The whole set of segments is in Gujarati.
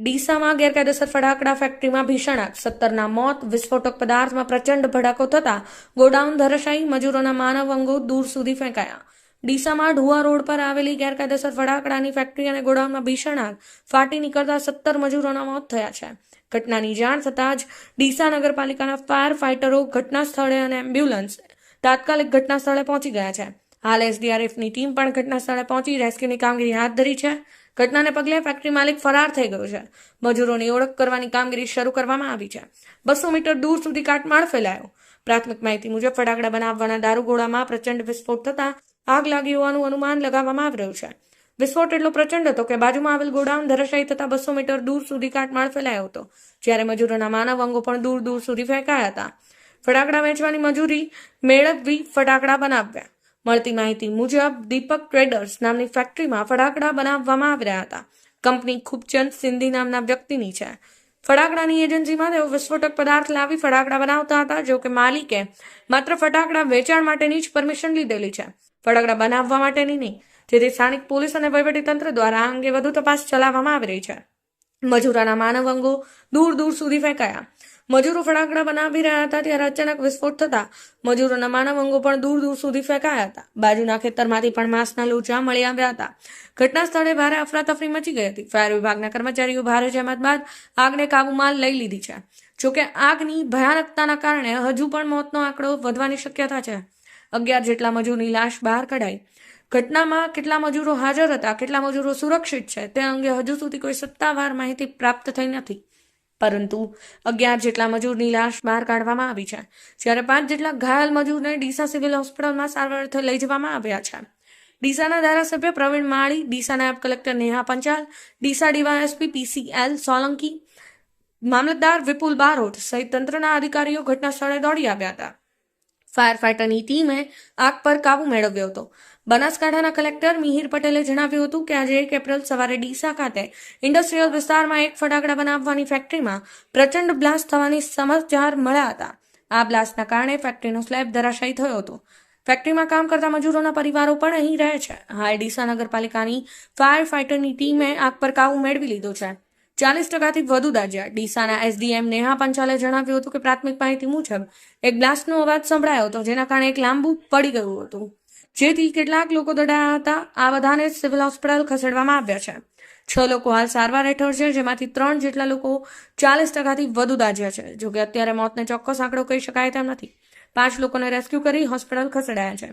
ડીસામાં ગેરકાયદેસર ફટાકડા ફેક્ટરીમાં ભીષણ આગ સત્તરના મોત, વિસ્ફોટક પદાર્થમાં પ્રચંડ ભડાકો થતા ગોડાઉન ધરાશાયી મજૂરોના માનવ અંગો દૂર સુધી ફેંકાયા. ડીસામાં ઢુઆ રોડ પર આવેલી ગેરકાયદેસર ફટાકડાની ફેક્ટરી અને ગોડાઉનમાં ભીષણ આગ ફાટી નીકળતા સત્તર મજૂરોના મોત થયા છે. ઘટનાની જાણ થતાં જ ડીસા નગરપાલિકાના ફાયર ફાઇટરો ઘટના સ્થળે અને એમ્બ્યુલન્સ તાત્કાલિક ઘટના સ્થળે પહોંચી ગયા છે. હાલ એસડીઆરએફની ટીમ પણ ઘટના સ્થળે પહોંચી રેસ્ક્યુની કામગીરી હાથ ધરી છે. ઘટનાને પગલે ફેક્ટરી માલિક ફરાર થઈ ગયો છે. મજૂરોની ઓળખ કરવાની કામગીરી શરૂ કરવામાં આવી છે. બસો મીટર દૂર સુધી કાટમાળ ફેલાયો. પ્રાથમિક માહિતી મુજબ ફટાકડા બનાવવાના દારૂગોળામાં પ્રચંડ વિસ્ફોટ થતાં આગ લાગી હોવાનું અનુમાન લગાવવામાં આવી રહ્યું છે. વિસ્ફોટ એટલો પ્રચંડ હતો કે બાજુમાં આવેલ ગોડાઉન ધરાશાયી થતા બસો મીટર દૂર સુધી કાટમાળ ફેલાયો હતો, જ્યારે મજૂરોના માનવ અંગો પણ દૂર દૂર સુધી ફેંકાયા હતા. ફટાકડા વેચવાની મજૂરી મેળવવી ફટાકડા બનાવ્યા મળતી માહિતી મુજબ દીપક ટ્રેડર્સ નામની ફેક્ટરીમાં ફટાકડા બનાવવામાં આવી રહ્યા હતા. કંપની ખૂબચંદ સિંધી નામના વ્યક્તિની છે. ફટાકડાની એજન્સીમાં તેઓ વિસ્ફોટક પદાર્થ લાવી ફટાકડા બનાવતા હતા, જો કે માલિકે માત્ર ફટાકડા વેચાણ માટેની જ પરમિશન લીધેલી છે. ફટાકડા બનાવવા માટેની નહીં, જેથી સ્થાનિક પોલીસ અને વહીવટીતંત્ર દ્વારા આ અંગે વધુ તપાસ ચલાવવામાં આવી રહી છે. મજૂરાના માનવ અંગો દૂર દૂર સુધી ફેંકાયા. મજૂરો ફટાકડા બનાવી રહ્યા હતા ત્યારે અચાનક વિસ્ફોટ થતા મજૂરોના માનવ અંગો પણ દૂર દૂર સુધી ફેંકાયા હતા. બાજુના ખેતરમાંથી પણ માંસના લોચા મળી આવ્યા હતા. ઘટના સ્થળે ભારે અફરાતફરી મચી ગઈ હતી. ફાયર વિભાગના કર્મચારીઓ ભારે જહેમત બાદ આગને કાબૂમાં લઈ લીધી છે. જોકે આગની ભયાનકતાના કારણે હજુ પણ મોતનો આંકડો વધવાની શક્યતા છે. અગિયાર જેટલા મજૂરની લાશ બહાર કઢાઈ. ઘટનામાં કેટલા મજૂરો હાજર હતા, કેટલા મજૂરો સુરક્ષિત છે તે અંગે હજુ સુધી કોઈ સત્તાવાર માહિતી પ્રાપ્ત થઈ નથી. પરંતુ અગિયાર જેટલા મજૂરની લાશ બહાર કાઢવામાં આવી છે, જ્યારે પાંચ જેટલા ઘાયલ મજૂરને ડીસા સિવિલ હોસ્પિટલમાં સારવાર અર્થે લઈ જવામાં આવ્યા છે. ડીસાના ધારાસભ્ય પ્રવીણ માળી ડીસા નાયબ collector Neha Panchal, Deesa DYSP PCL Solanki, મામલતદાર વિપુલ બારોટ સહિત તંત્રના અધિકારીઓ ઘટના સ્થળે દોડી આવ્યા હતા. ફાયર ફાઇટરની ટીમે આગ પર કાબુ મેળવ્યો હતો. બનાસકાંઠાના કલેક્ટર મિહિર પટેલે જણાવ્યું હતું કે આજે એક એપ્રિલ સવારે ડીસા ખાતે ઇન્ડસ્ટ્રીયલ વિસ્તારમાં એક ફટાકડા બનાવવાની ફેક્ટરીમાં પ્રચંડ બ્લાસ્ટ થવાની સમાચાર મળ્યા હતા. આ બ્લાસ્ટના કારણે ફેક્ટરીનો સ્લેબ ધરાશાયી થયો હતો. ફેક્ટરીમાં કામ કરતા મજૂરોના પરિવારો પણ અહીં રહે છે. હાલ ડીસા નગરપાલિકાની ફાયર ફાઇટરની ટીમે આગ પર કાબુ મેળવી લીધો છે. ચાલીસ ટકાથી વધુ દાજ્યા ડીસાના એસડીએમ નેહા પંચાલે જણાવ્યું હતું કે પ્રાથમિક માહિતી મુજબ એક બ્લાસ્ટનો અવાજ સંભળાયો હતો, જેના કારણે એક લાંબુ પડી ગયું હતું. જેથી કેટલાક લોકો દડાયા હતા. આ બધાને સિવિલ હોસ્પિટલ ખસેડવામાં આવ્યા છે. છ લોકો હાલ સારવાર હેઠળ છે, જેમાંથી ત્રણ જેટલા લોકો ચાલીસ ટકાથી વધુ દાજ્યા છે. જોકે અત્યારે મોતને ચોક્કસ આંકડો કહી શકાય તેમ નથી. પાંચ લોકોને રેસ્ક્યુ કરી હોસ્પિટલ ખસેડાયા છે.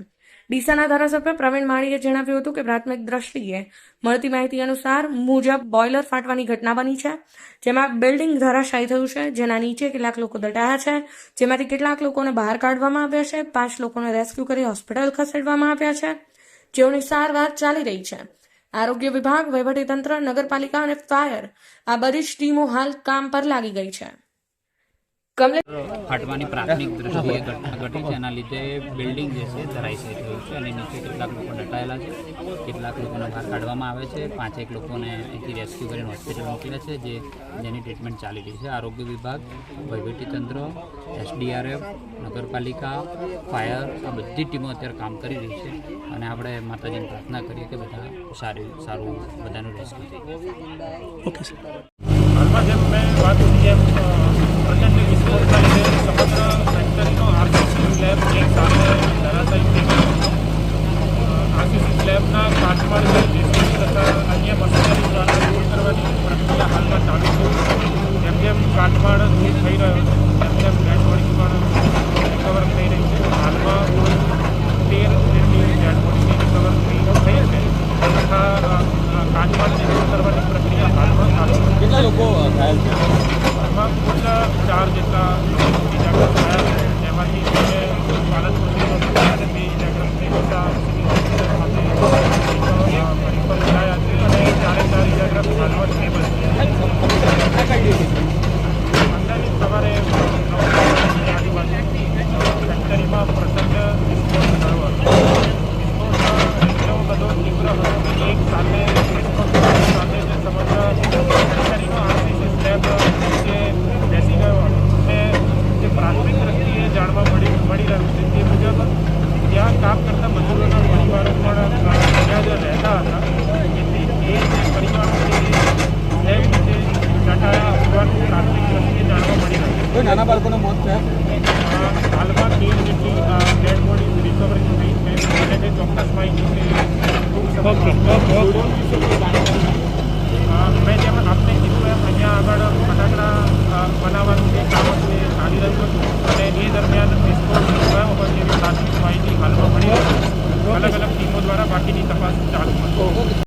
ડીસાના ધારાસભ્ય પ્રવીણ માળીએ જણાવ્યું હતું કે પ્રાથમિક દ્રષ્ટિએ મળતી માહિતી અનુસાર મુજબ બોઇલર ફાટવાની ઘટના બની છે, જેમાં બિલ્ડિંગ ધરાશાયી થયું છે, જેના નીચે કેટલાક લોકો દટાયા છે, જેમાંથી કેટલાક લોકોને બહાર કાઢવામાં આવ્યા છે, પાંચ લોકોને રેસ્ક્યુ કરી હોસ્પિટલ ખસેડવામાં આવ્યા છે, જેઓની સારવાર ચાલી રહી છે. આરોગ્ય વિભાગ, વહીવટીતંત્ર, નગરપાલિકા અને ફાયર આ બધી જ ટીમો હાલ કામ પર લાગી ગઈ છે. ફાટવાની પ્રાથમિક દ્રષ્ટિએ ઘટના ઘટી છે. એના લીધે બિલ્ડિંગ જે છે ધરાશયી થયું છે અને નીચે કેટલાક લોકો દટાયેલા છે. કેટલાક લોકોને બહાર કાઢવામાં આવે છે. પાંચેક લોકોને અહીંથી રેસ્ક્યુ કરીને હોસ્પિટલ મોકલ્યા છે જે જેની ટ્રીટમેન્ટ ચાલી રહી છે. આરોગ્ય વિભાગ વહીવટીતંત્ર એસડીઆરએફ નગરપાલિકા ફાયર આ બધી ટીમો અત્યારે કામ કરી રહી છે અને આપણે માતાજીને પ્રાર્થના કરીએ કે બધા સારું સારું બધાનું રેસ્ક્યુ થઈ જાય. ઓકે સર હાલમાં જેમ મેં વાત કરી જેમ કાટમાળ થઈ રહ્યો છે બનાવવાનું જે કામ હતું એ કાર્યરત હતું અને એ દરમિયાન વિસ્ફોટ થયો હતો એવી પ્રાથમિક માહિતી હાલમાં મળી અલગ અલગ ટીમો દ્વારા બાકીની તપાસ ચાલુ હતી.